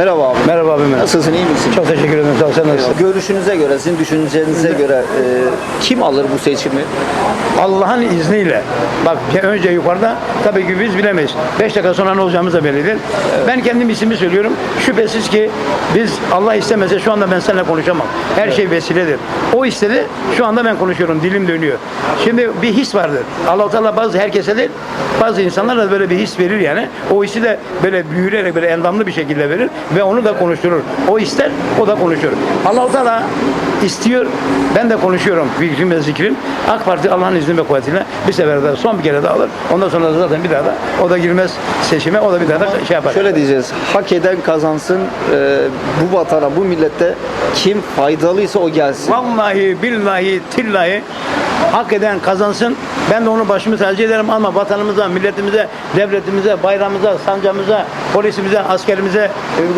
Merhaba abi. Merhaba abi merhaba. Nasılsın iyi misin? Çok teşekkür ederim. Sağ ol. Sen nasılsın? Görüşünüze göre, sizin düşüncenize göre e, kim alır bu seçimi? Allah'ın izniyle. Bak önce yukarıda tabii ki biz bilemeyiz. 5 dakika sonra ne olacağımız da bellidir. Ben kendim ismimi söylüyorum. Şüphesiz ki biz Allah istemese şu anda ben seninle konuşamam. Her şey vesiledir. O istedi. Şu anda ben konuşuyorum. Dilim dönüyor. Şimdi bir his vardır. Allah Teala bazı herkese değil, bazı insanlara da böyle bir his verir yani. O hissi de böyle büyürerek böyle endamlı bir şekilde verir ve onu da konuşturur. O ister, o da konuşur. Allah Teala istiyor. Ben de konuşuyorum fikrim ve zikrim. AK Parti Allah'ın izni ve kuvvetiyle bir sefer daha son bir kere daha alır. Ondan sonra zaten bir daha da o da girmez seçime. O da bir daha da şey yapar. Şöyle diyeceğiz, hak eden kazansın, e, bu vatana, bu millete kim faydalıysa o gelsin. Vallahi billahi tillahi hak eden kazansın. Ben de onu başımı tercih ederim ama vatanımıza, milletimize, devletimize, bayrağımıza, sancamıza, polisimize, askerimize,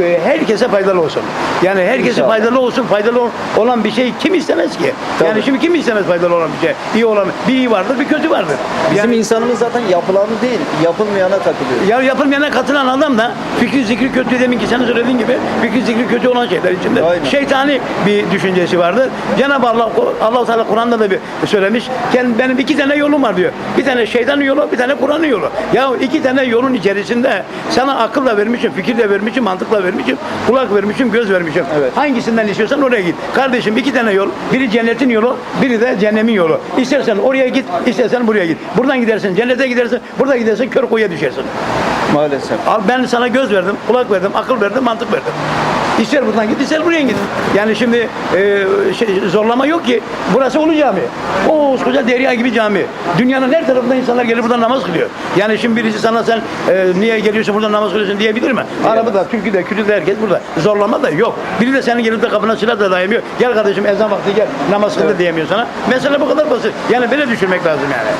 e, herkese faydalı olsun. Yani herkese İnşallah. faydalı olsun. Faydalı ol- olan bir şey kim istemez ki? Tabii. Yani şimdi kim istemez faydalı olan bir şey? İyi olan bir iyi vardır, bir kötü vardır. Bizim Yani insanımız zaten yapılanı değil, yapılmayana takılıyor. ya yapılmayana katılan adam da fikri zikri kötü demin ki senin söylediğin gibi fikri zikri kötü olan şeyler içinde Aynen. şeytani bir düşüncesi vardır. Cenab-ı Allah Allah Teala Kur'an'da da bir söylemiş. Kendi benim iki tane yolum var diyor. Bir tane şeytanın yolu, bir tane Kur'an'ın yolu. Ya iki tane yolun içerisinde sana akılla vermişim, fikir de vermişim, mantıkla vermişim, kulak vermişim, göz vermişim. Evet. Hangisinden istiyorsan oraya git. Kardeşim iki tane yol. Biri cennetin yolu, biri de cehennemin yolu. İstersen oraya git, istersen buraya git. Buradan gidersin, cennete gidersin, burada gidersin, kör kuyuya düşersin. Maalesef. Al ben sana göz verdim, kulak verdim, akıl verdim, mantık verdim. İster buradan git, ister buraya git. Yani şimdi e, şey, zorlama yok ki. Burası Ulu Cami. O koskoca derya gibi cami. Dünyanın her tarafından insanlar gelip burada namaz kılıyor. Yani şimdi birisi sana sen e, niye geliyorsun burada namaz kılıyorsun diyebilir mi? Arabada, Türkiye'de, Kürt'de herkes burada. Zorlama da yok. Biri de senin gelip de kapına silah da dayamıyor. Gel kardeşim ezan vakti gel namaz kıl da diyemiyor sana. Mesele bu kadar basit. Yani böyle düşünmek lazım yani.